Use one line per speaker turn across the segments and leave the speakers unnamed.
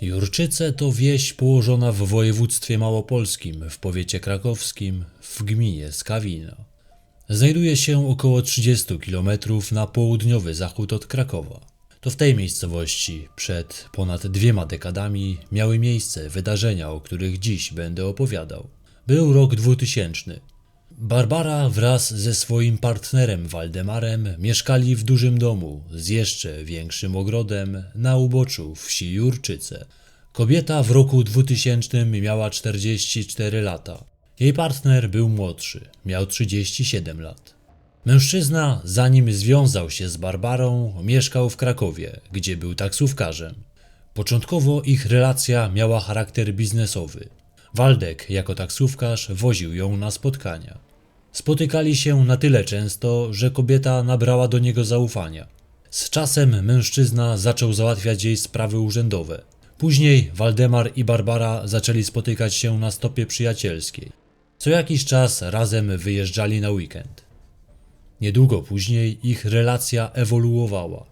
Jurczyce to wieś położona w województwie małopolskim, w powiecie krakowskim, w gminie Skawina. Znajduje się około 30 km na południowy zachód od Krakowa. To w tej miejscowości przed ponad dwiema dekadami miały miejsce wydarzenia, o których dziś będę opowiadał. Był rok 2000. Barbara wraz ze swoim partnerem Waldemarem mieszkali w dużym domu z jeszcze większym ogrodem na uboczu wsi Jurczyce. Kobieta w roku 2000 miała 44 lata. Jej partner był młodszy, miał 37 lat. Mężczyzna, zanim związał się z Barbarą, mieszkał w Krakowie, gdzie był taksówkarzem. Początkowo ich relacja miała charakter biznesowy. Waldek jako taksówkarz woził ją na spotkania. Spotykali się na tyle często, że kobieta nabrała do niego zaufania. Z czasem mężczyzna zaczął załatwiać jej sprawy urzędowe. Później Waldemar i Barbara zaczęli spotykać się na stopie przyjacielskiej. Co jakiś czas razem wyjeżdżali na weekend. Niedługo później ich relacja ewoluowała.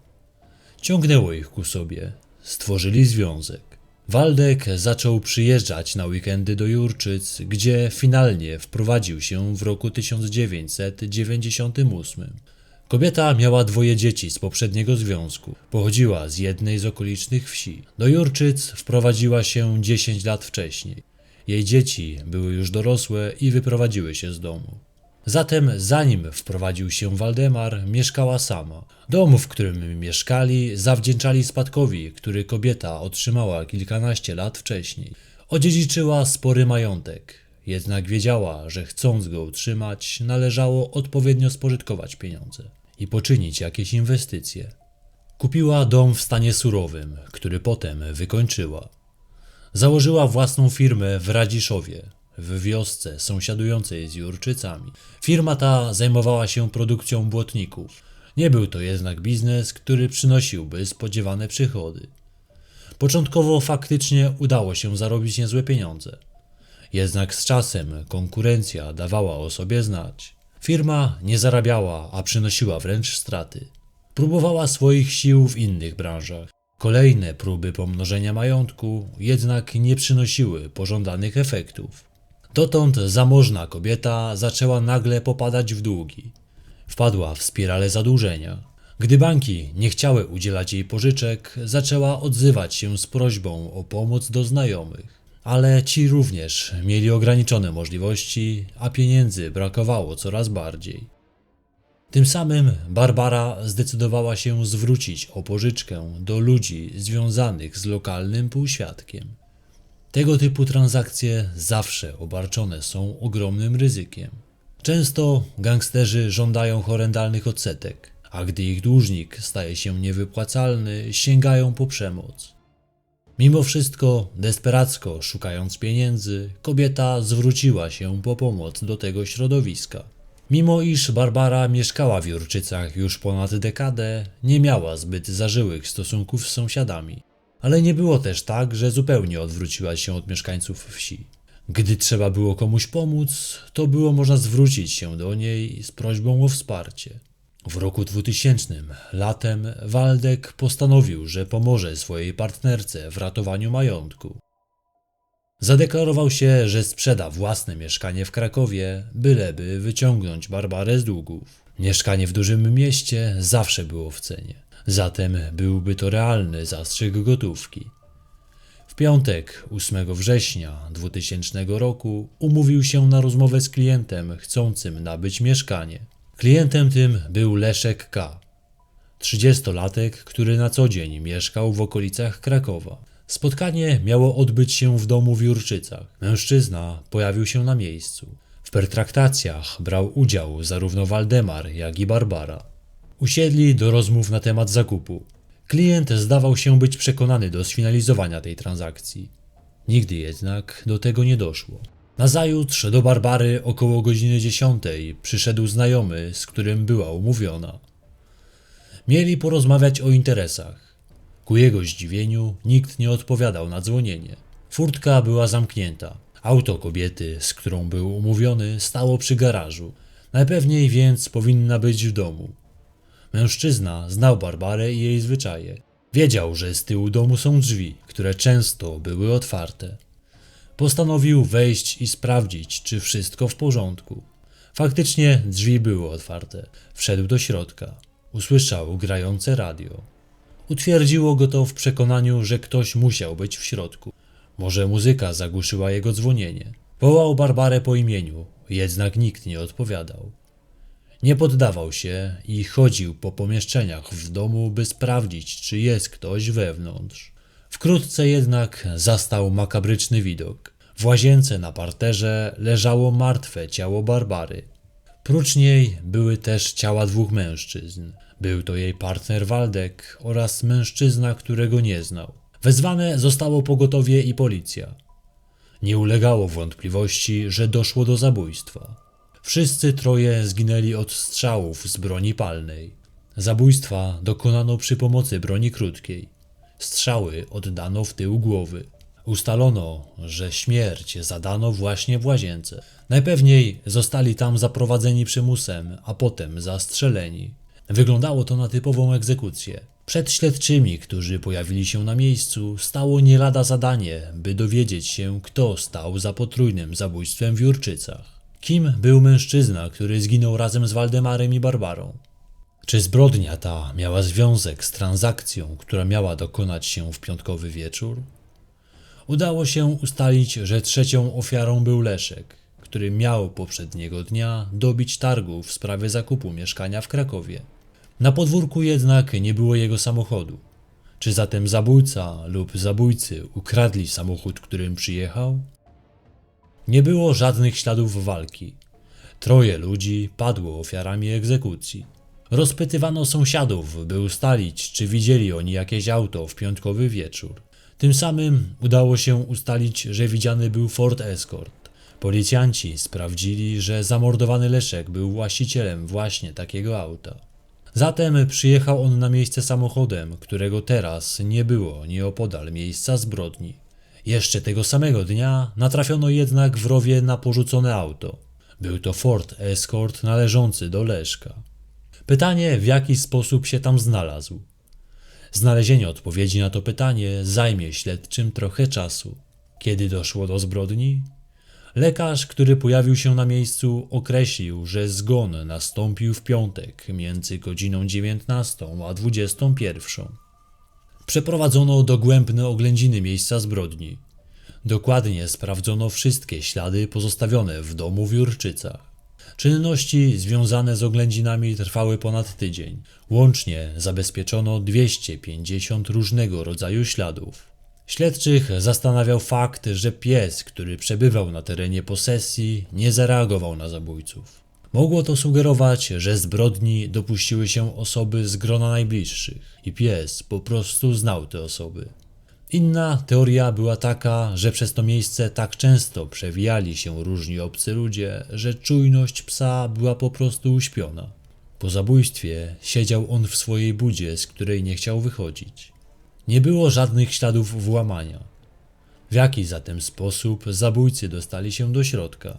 Ciągnęło ich ku sobie, stworzyli związek. Waldek zaczął przyjeżdżać na weekendy do Jurczyc, gdzie finalnie wprowadził się w roku 1998. Kobieta miała dwoje dzieci z poprzedniego związku. Pochodziła z jednej z okolicznych wsi. Do Jurczyc wprowadziła się 10 lat wcześniej. Jej dzieci były już dorosłe i wyprowadziły się z domu. Zatem, zanim wprowadził się Waldemar, mieszkała sama. Dom, w którym mieszkali, zawdzięczali spadkowi, który kobieta otrzymała kilkanaście lat wcześniej. Odziedziczyła spory majątek, jednak wiedziała, że chcąc go utrzymać, należało odpowiednio spożytkować pieniądze i poczynić jakieś inwestycje. Kupiła dom w stanie surowym, który potem wykończyła. Założyła własną firmę w Radziszowie, w wiosce sąsiadującej z Jurczycami. Firma ta zajmowała się produkcją błotników. Nie był to jednak biznes, który przynosiłby spodziewane przychody. Początkowo faktycznie udało się zarobić niezłe pieniądze. Jednak z czasem konkurencja dawała o sobie znać. Firma nie zarabiała, a przynosiła wręcz straty. Próbowała swoich sił w innych branżach. Kolejne próby pomnożenia majątku jednak nie przynosiły pożądanych efektów. Dotąd zamożna kobieta zaczęła nagle popadać w długi. Wpadła w spiralę zadłużenia. Gdy banki nie chciały udzielać jej pożyczek, zaczęła odzywać się z prośbą o pomoc do znajomych. Ale ci również mieli ograniczone możliwości, a pieniędzy brakowało coraz bardziej. Tym samym Barbara zdecydowała się zwrócić o pożyczkę do ludzi związanych z lokalnym półświadkiem. Tego typu transakcje zawsze obarczone są ogromnym ryzykiem. Często gangsterzy żądają horrendalnych odsetek, a gdy ich dłużnik staje się niewypłacalny, sięgają po przemoc. Mimo wszystko, desperacko szukając pieniędzy, kobieta zwróciła się po pomoc do tego środowiska. Mimo iż Barbara mieszkała w Jurczycach już ponad dekadę, nie miała zbyt zażyłych stosunków z sąsiadami. Ale nie było też tak, że zupełnie odwróciła się od mieszkańców wsi. Gdy trzeba było komuś pomóc, to było można zwrócić się do niej z prośbą o wsparcie. W roku 2000, latem, Waldek postanowił, że pomoże swojej partnerce w ratowaniu majątku. Zadeklarował się, że sprzeda własne mieszkanie w Krakowie, byleby wyciągnąć Barbarę z długów. Mieszkanie w dużym mieście zawsze było w cenie, zatem byłby to realny zastrzyk gotówki. W piątek, 8 września 2000 roku, umówił się na rozmowę z klientem chcącym nabyć mieszkanie. Klientem tym był Leszek K., trzydziestolatek, który na co dzień mieszkał w okolicach Krakowa. Spotkanie miało odbyć się w domu w Jurczycach. Mężczyzna pojawił się na miejscu. W pertraktacjach brał udział zarówno Waldemar, jak i Barbara. Usiedli do rozmów na temat zakupu. Klient zdawał się być przekonany do sfinalizowania tej transakcji. Nigdy jednak do tego nie doszło. Nazajutrz do Barbary około godziny dziesiątej przyszedł znajomy, z którym była umówiona. Mieli porozmawiać o interesach. Ku jego zdziwieniu nikt nie odpowiadał na dzwonienie. Furtka była zamknięta. Auto kobiety, z którą był umówiony, stało przy garażu. Najpewniej więc powinna być w domu. Mężczyzna znał Barbarę i jej zwyczaje. Wiedział, że z tyłu domu są drzwi, które często były otwarte. Postanowił wejść i sprawdzić, czy wszystko w porządku. Faktycznie drzwi były otwarte. Wszedł do środka. Usłyszał grające radio. Utwierdziło go to w przekonaniu, że ktoś musiał być w środku. Może muzyka zagłuszyła jego dzwonienie. Wołał Barbarę po imieniu, jednak nikt nie odpowiadał. Nie poddawał się i chodził po pomieszczeniach w domu, by sprawdzić, czy jest ktoś wewnątrz. Wkrótce jednak zastał makabryczny widok. W łazience na parterze leżało martwe ciało Barbary. Prócz niej były też ciała dwóch mężczyzn. Był to jej partner Waldek oraz mężczyzna, którego nie znał. Wezwane zostało pogotowie i policja. Nie ulegało wątpliwości, że doszło do zabójstwa. Wszyscy troje zginęli od strzałów z broni palnej. Zabójstwa dokonano przy pomocy broni krótkiej. Strzały oddano w tył głowy. Ustalono, że śmierć zadano właśnie w łazience. Najpewniej zostali tam zaprowadzeni przymusem, a potem zastrzeleni. Wyglądało to na typową egzekucję. Przed śledczymi, którzy pojawili się na miejscu, stało nie lada zadanie, by dowiedzieć się, kto stał za potrójnym zabójstwem w Jurczycach. Kim był mężczyzna, który zginął razem z Waldemarem i Barbarą? Czy zbrodnia ta miała związek z transakcją, która miała dokonać się w piątkowy wieczór? Udało się ustalić, że trzecią ofiarą był Leszek, który miał poprzedniego dnia dobić targu w sprawie zakupu mieszkania w Krakowie. Na podwórku jednak nie było jego samochodu. Czy zatem zabójca lub zabójcy ukradli samochód, którym przyjechał? Nie było żadnych śladów walki. Troje ludzi padło ofiarami egzekucji. Rozpytywano sąsiadów, by ustalić, czy widzieli oni jakieś auto w piątkowy wieczór. Tym samym udało się ustalić, że widziany był Ford Escort. Policjanci sprawdzili, że zamordowany Leszek był właścicielem właśnie takiego auta. Zatem przyjechał on na miejsce samochodem, którego teraz nie było nieopodal miejsca zbrodni. Jeszcze tego samego dnia natrafiono jednak w rowie na porzucone auto. Był to Ford Escort należący do Leszka. Pytanie, w jaki sposób się tam znalazł. Znalezienie odpowiedzi na to pytanie zajmie śledczym trochę czasu. Kiedy doszło do zbrodni? Lekarz, który pojawił się na miejscu, określił, że zgon nastąpił w piątek między godziną 19 a 21. Przeprowadzono dogłębne oględziny miejsca zbrodni. Dokładnie sprawdzono wszystkie ślady pozostawione w domu w Jurczycach. Czynności związane z oględzinami trwały ponad tydzień. Łącznie zabezpieczono 250 różnego rodzaju śladów. Śledczych zastanawiał fakt, że pies, który przebywał na terenie posesji, nie zareagował na zabójców. Mogło to sugerować, że zbrodni dopuściły się osoby z grona najbliższych i pies po prostu znał te osoby. Inna teoria była taka, że przez to miejsce tak często przewijali się różni obcy ludzie, że czujność psa była po prostu uśpiona. Po zabójstwie siedział on w swojej budzie, z której nie chciał wychodzić. Nie było żadnych śladów włamania. W jaki zatem sposób zabójcy dostali się do środka?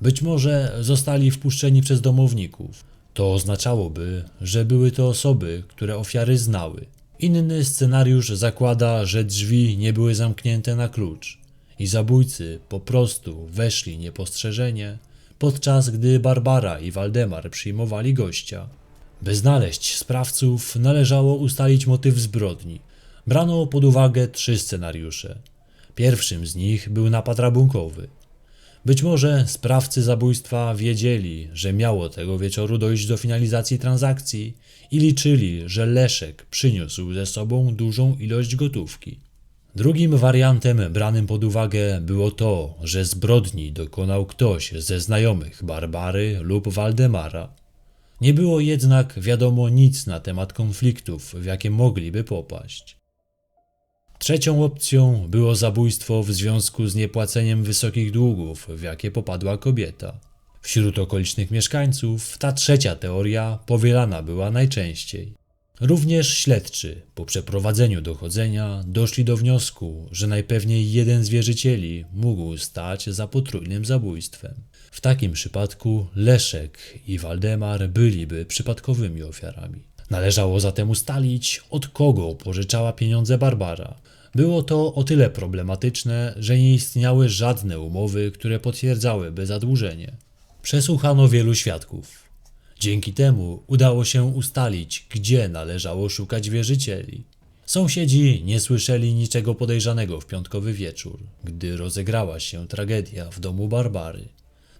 Być może zostali wpuszczeni przez domowników. To oznaczałoby, że były to osoby, które ofiary znały. Inny scenariusz zakłada, że drzwi nie były zamknięte na klucz i zabójcy po prostu weszli niepostrzeżenie, podczas gdy Barbara i Waldemar przyjmowali gościa. By znaleźć sprawców, należało ustalić motyw zbrodni. Brano pod uwagę trzy scenariusze. Pierwszym z nich był napad rabunkowy. Być może sprawcy zabójstwa wiedzieli, że miało tego wieczoru dojść do finalizacji transakcji i liczyli, że Leszek przyniósł ze sobą dużą ilość gotówki. Drugim wariantem branym pod uwagę było to, że zbrodni dokonał ktoś ze znajomych Barbary lub Waldemara. Nie było jednak wiadomo nic na temat konfliktów, w jakie mogliby popaść. Trzecią opcją było zabójstwo w związku z niepłaceniem wysokich długów, w jakie popadła kobieta. Wśród okolicznych mieszkańców ta trzecia teoria powielana była najczęściej. Również śledczy po przeprowadzeniu dochodzenia doszli do wniosku, że najpewniej jeden z wierzycieli mógł stać za potrójnym zabójstwem. W takim przypadku Leszek i Waldemar byliby przypadkowymi ofiarami. Należało zatem ustalić, od kogo pożyczała pieniądze Barbara. Było to o tyle problematyczne, że nie istniały żadne umowy, które potwierdzałyby zadłużenie. Przesłuchano wielu świadków. Dzięki temu udało się ustalić, gdzie należało szukać wierzycieli. Sąsiedzi nie słyszeli niczego podejrzanego w piątkowy wieczór, gdy rozegrała się tragedia w domu Barbary.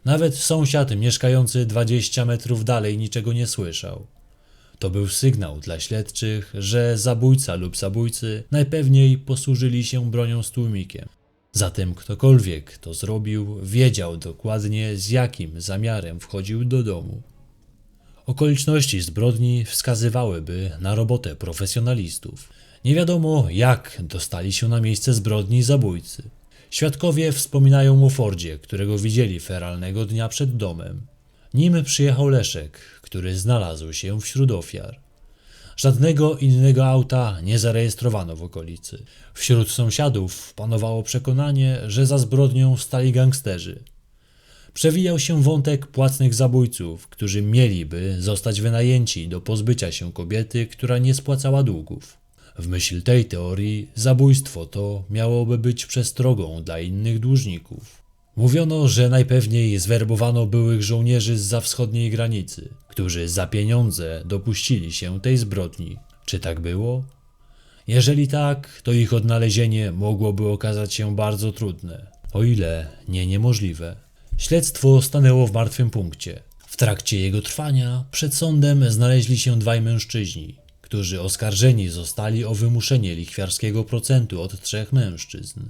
Nawet sąsiad mieszkający 20 metrów dalej niczego nie słyszał. To był sygnał dla śledczych, że zabójca lub zabójcy najpewniej posłużyli się bronią z tłumikiem. Zatem ktokolwiek to zrobił, wiedział dokładnie z jakim zamiarem wchodził do domu. Okoliczności zbrodni wskazywałyby na robotę profesjonalistów. Nie wiadomo, jak dostali się na miejsce zbrodni zabójcy. Świadkowie wspominają o Fordzie, którego widzieli feralnego dnia przed domem. Nim przyjechał Leszek, który znalazł się wśród ofiar. Żadnego innego auta nie zarejestrowano w okolicy. Wśród sąsiadów panowało przekonanie, że za zbrodnią stali gangsterzy. Przewijał się wątek płatnych zabójców, którzy mieliby zostać wynajęci do pozbycia się kobiety, która nie spłacała długów. W myśl tej teorii zabójstwo to miałoby być przestrogą dla innych dłużników. Mówiono, że najpewniej zwerbowano byłych żołnierzy z za wschodniej granicy, którzy za pieniądze dopuścili się tej zbrodni. Czy tak było? Jeżeli tak, to ich odnalezienie mogłoby okazać się bardzo trudne, o ile nie niemożliwe. Śledztwo stanęło w martwym punkcie. W trakcie jego trwania przed sądem znaleźli się dwaj mężczyźni, którzy oskarżeni zostali o wymuszenie lichwiarskiego procentu od trzech mężczyzn.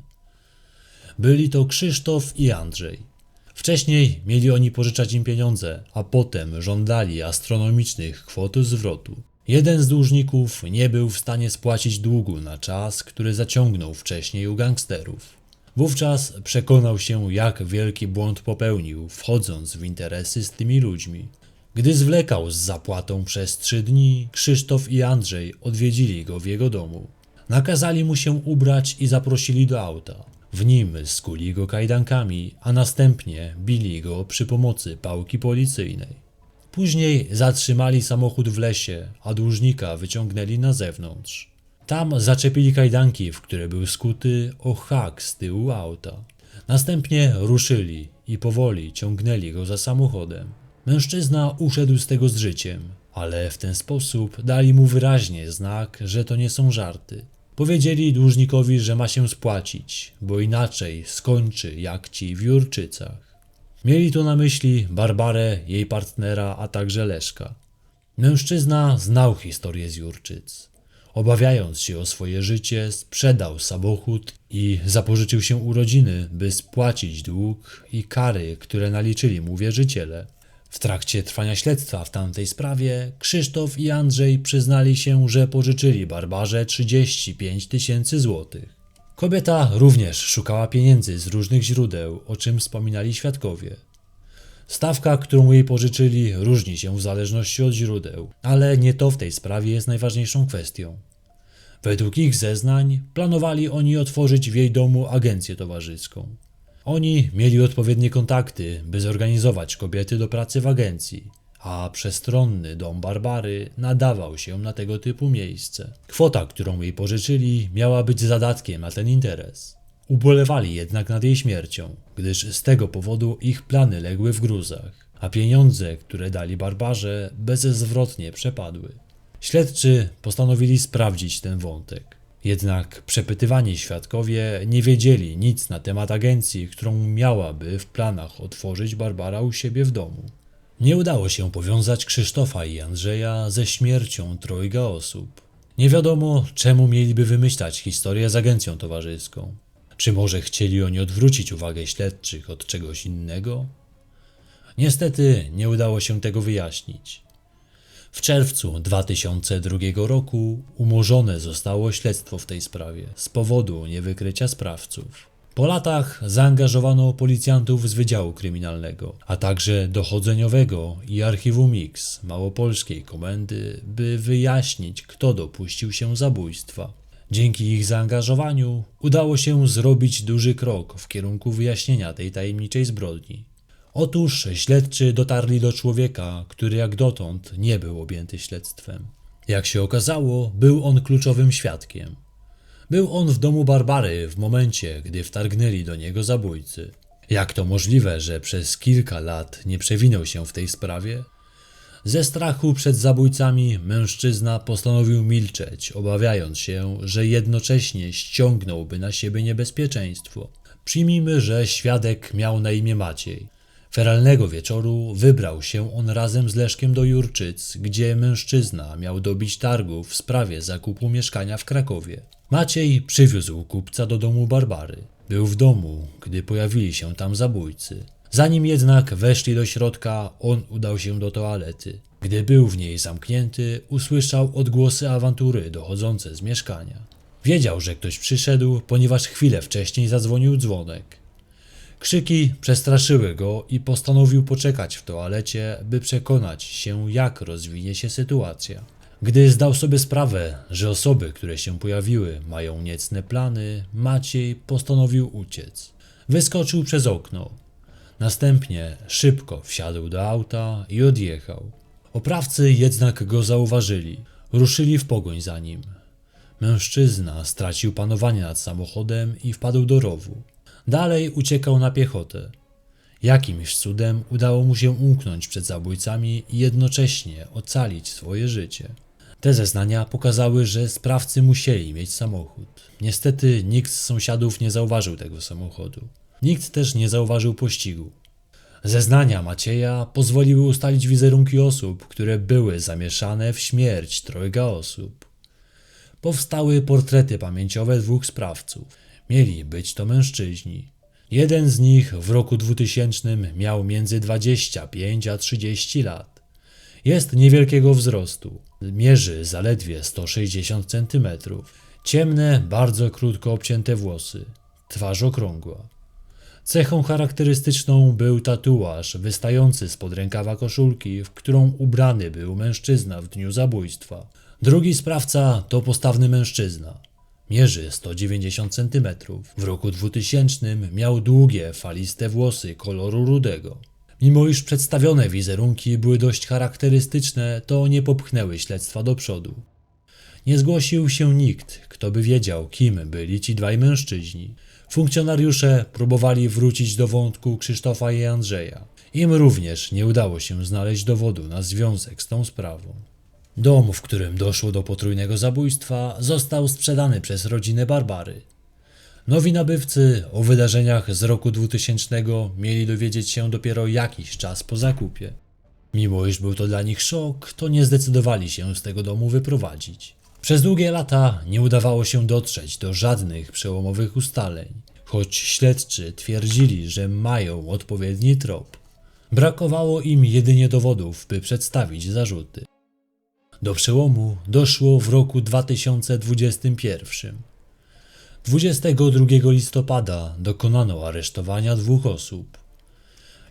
Byli to Krzysztof i Andrzej. Wcześniej mieli oni pożyczać im pieniądze, a potem żądali astronomicznych kwot zwrotu. Jeden z dłużników nie był w stanie spłacić długu na czas, który zaciągnął wcześniej u gangsterów. Wówczas przekonał się, jak wielki błąd popełnił, wchodząc w interesy z tymi ludźmi. Gdy zwlekał z zapłatą przez trzy dni, Krzysztof i Andrzej odwiedzili go w jego domu. Nakazali mu się ubrać i zaprosili do auta. W nim skuli go kajdankami, a następnie bili go przy pomocy pałki policyjnej. Później zatrzymali samochód w lesie, a dłużnika wyciągnęli na zewnątrz. Tam zaczepili kajdanki, w które był skuty o hak z tyłu auta. Następnie ruszyli i powoli ciągnęli go za samochodem. Mężczyzna uszedł z tego z życiem, ale w ten sposób dali mu wyraźnie znak, że to nie są żarty. Powiedzieli dłużnikowi, że ma się spłacić, bo inaczej skończy jak ci w Jurczycach. Mieli tu na myśli Barbarę, jej partnera, a także Leszka. Mężczyzna znał historię z Jurczyc. Obawiając się o swoje życie, sprzedał samochód i zapożyczył się u rodziny, by spłacić dług i kary, które naliczyli mu wierzyciele. W trakcie trwania śledztwa w tamtej sprawie Krzysztof i Andrzej przyznali się, że pożyczyli Barbarze 35 tysięcy złotych. Kobieta również szukała pieniędzy z różnych źródeł, o czym wspominali świadkowie. Stawka, którą jej pożyczyli, różni się w zależności od źródeł, ale nie to w tej sprawie jest najważniejszą kwestią. Według ich zeznań planowali oni otworzyć w jej domu agencję towarzyską. Oni mieli odpowiednie kontakty, by zorganizować kobiety do pracy w agencji, a przestronny dom Barbary nadawał się na tego typu miejsce. Kwota, którą jej pożyczyli, miała być zadatkiem na ten interes. Ubolewali jednak nad jej śmiercią, gdyż z tego powodu ich plany legły w gruzach, a pieniądze, które dali Barbarze, bezzwrotnie przepadły. Śledczy postanowili sprawdzić ten wątek. Jednak przepytywani świadkowie nie wiedzieli nic na temat agencji, którą miałaby w planach otworzyć Barbara u siebie w domu. Nie udało się powiązać Krzysztofa i Andrzeja ze śmiercią trojga osób. Nie wiadomo, czemu mieliby wymyślać historię z agencją towarzyską. Czy może chcieli oni odwrócić uwagę śledczych od czegoś innego? Niestety nie udało się tego wyjaśnić. W czerwcu 2002 roku umorzone zostało śledztwo w tej sprawie z powodu niewykrycia sprawców. Po latach zaangażowano policjantów z Wydziału Kryminalnego, a także dochodzeniowego i archiwum X Małopolskiej Komendy, by wyjaśnić, kto dopuścił się zabójstwa. Dzięki ich zaangażowaniu udało się zrobić duży krok w kierunku wyjaśnienia tej tajemniczej zbrodni. Otóż śledczy dotarli do człowieka, który jak dotąd nie był objęty śledztwem. Jak się okazało, był on kluczowym świadkiem. Był on w domu Barbary w momencie, gdy wtargnęli do niego zabójcy. Jak to możliwe, że przez kilka lat nie przewinął się w tej sprawie? Ze strachu przed zabójcami mężczyzna postanowił milczeć, obawiając się, że jednocześnie ściągnąłby na siebie niebezpieczeństwo. Przyjmijmy, że świadek miał na imię Maciej. Feralnego wieczoru wybrał się on razem z Leszkiem do Jurczyc, gdzie mężczyzna miał dobić targu w sprawie zakupu mieszkania w Krakowie. Maciej przywiózł kupca do domu Barbary. Był w domu, gdy pojawili się tam zabójcy. Zanim jednak weszli do środka, on udał się do toalety. Gdy był w niej zamknięty, usłyszał odgłosy awantury dochodzące z mieszkania. Wiedział, że ktoś przyszedł, ponieważ chwilę wcześniej zadzwonił dzwonek. Krzyki przestraszyły go i postanowił poczekać w toalecie, by przekonać się, jak rozwinie się sytuacja. Gdy zdał sobie sprawę, że osoby, które się pojawiły, mają niecne plany, Maciej postanowił uciec. Wyskoczył przez okno. Następnie szybko wsiadł do auta i odjechał. Oprawcy jednak go zauważyli. Ruszyli w pogoń za nim. Mężczyzna stracił panowanie nad samochodem i wpadł do rowu. Dalej uciekał na piechotę. Jakimś cudem udało mu się umknąć przed zabójcami i jednocześnie ocalić swoje życie. Te zeznania pokazały, że sprawcy musieli mieć samochód. Niestety nikt z sąsiadów nie zauważył tego samochodu. Nikt też nie zauważył pościgu. Zeznania Macieja pozwoliły ustalić wizerunki osób, które były zamieszane w śmierć trojga osób. Powstały portrety pamięciowe dwóch sprawców. Mieli być to mężczyźni. Jeden z nich w roku 2000 miał między 25 a 30 lat. Jest niewielkiego wzrostu. Mierzy zaledwie 160 cm. Ciemne, bardzo krótko obcięte włosy. Twarz okrągła. Cechą charakterystyczną był tatuaż wystający spod rękawa koszulki, w którą ubrany był mężczyzna w dniu zabójstwa. Drugi sprawca to postawny mężczyzna. Mierzy 190 cm. W roku 2000 miał długie, faliste włosy koloru rudego. Mimo iż przedstawione wizerunki były dość charakterystyczne, to nie popchnęły śledztwa do przodu. Nie zgłosił się nikt, kto by wiedział, kim byli ci dwaj mężczyźni. Funkcjonariusze próbowali wrócić do wątku Krzysztofa i Andrzeja. Im również nie udało się znaleźć dowodu na związek z tą sprawą. Dom, w którym doszło do potrójnego zabójstwa, został sprzedany przez rodzinę Barbary. Nowi nabywcy o wydarzeniach z roku 2000 mieli dowiedzieć się dopiero jakiś czas po zakupie. Mimo iż był to dla nich szok, to nie zdecydowali się z tego domu wyprowadzić. Przez długie lata nie udawało się dotrzeć do żadnych przełomowych ustaleń, choć śledczy twierdzili, że mają odpowiedni trop. Brakowało im jedynie dowodów, by przedstawić zarzuty. Do przełomu doszło w roku 2021. 22 listopada dokonano aresztowania dwóch osób.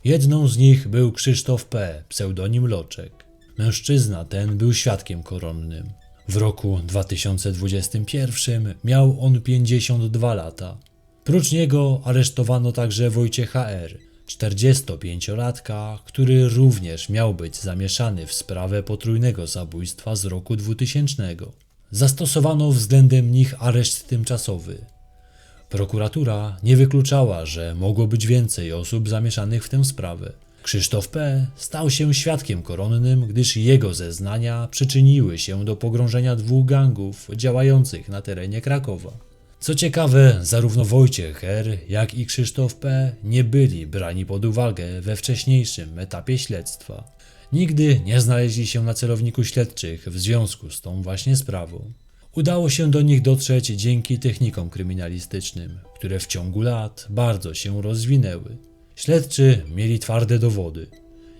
Jedną z nich był Krzysztof P., pseudonim Loczek. Mężczyzna ten był świadkiem koronnym. W roku 2021 miał on 52 lata. Prócz niego aresztowano także Wojciecha R., 45-latka, który również miał być zamieszany w sprawę potrójnego zabójstwa z roku 2000. Zastosowano względem nich areszt tymczasowy. Prokuratura nie wykluczała, że mogło być więcej osób zamieszanych w tę sprawę. Krzysztof P. stał się świadkiem koronnym, gdyż jego zeznania przyczyniły się do pogrążenia dwóch gangów działających na terenie Krakowa. Co ciekawe, zarówno Wojciech R., jak i Krzysztof P. nie byli brani pod uwagę we wcześniejszym etapie śledztwa. Nigdy nie znaleźli się na celowniku śledczych w związku z tą właśnie sprawą. Udało się do nich dotrzeć dzięki technikom kryminalistycznym, które w ciągu lat bardzo się rozwinęły. Śledczy mieli twarde dowody.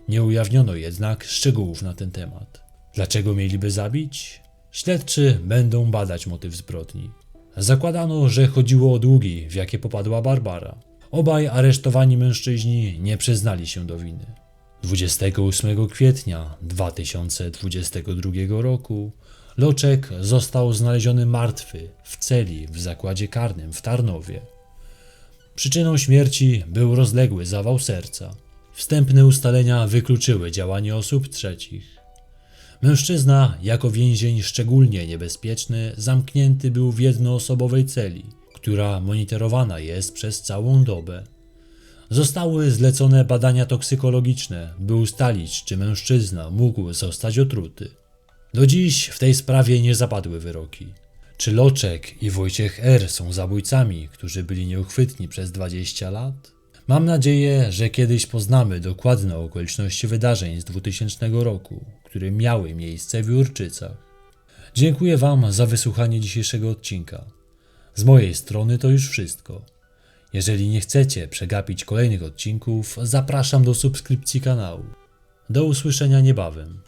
Nie ujawniono jednak szczegółów na ten temat. Dlaczego mieliby zabić? Śledczy będą badać motyw zbrodni. Zakładano, że chodziło o długi, w jakie popadła Barbara. Obaj aresztowani mężczyźni nie przyznali się do winy. 28 kwietnia 2022 roku Loczek został znaleziony martwy w celi w zakładzie karnym w Tarnowie. Przyczyną śmierci był rozległy zawał serca. Wstępne ustalenia wykluczyły działanie osób trzecich. Mężczyzna, jako więzień szczególnie niebezpieczny, zamknięty był w jednoosobowej celi, która monitorowana jest przez całą dobę. Zostały zlecone badania toksykologiczne, by ustalić, czy mężczyzna mógł zostać otruty. Do dziś w tej sprawie nie zapadły wyroki. Czy Loczek i Wojciech R. są zabójcami, którzy byli nieuchwytni przez 20 lat? Mam nadzieję, że kiedyś poznamy dokładne okoliczności wydarzeń z 2000 roku, które miały miejsce w Jurczycach. Dziękuję Wam za wysłuchanie dzisiejszego odcinka. Z mojej strony to już wszystko. Jeżeli nie chcecie przegapić kolejnych odcinków, zapraszam do subskrypcji kanału. Do usłyszenia niebawem.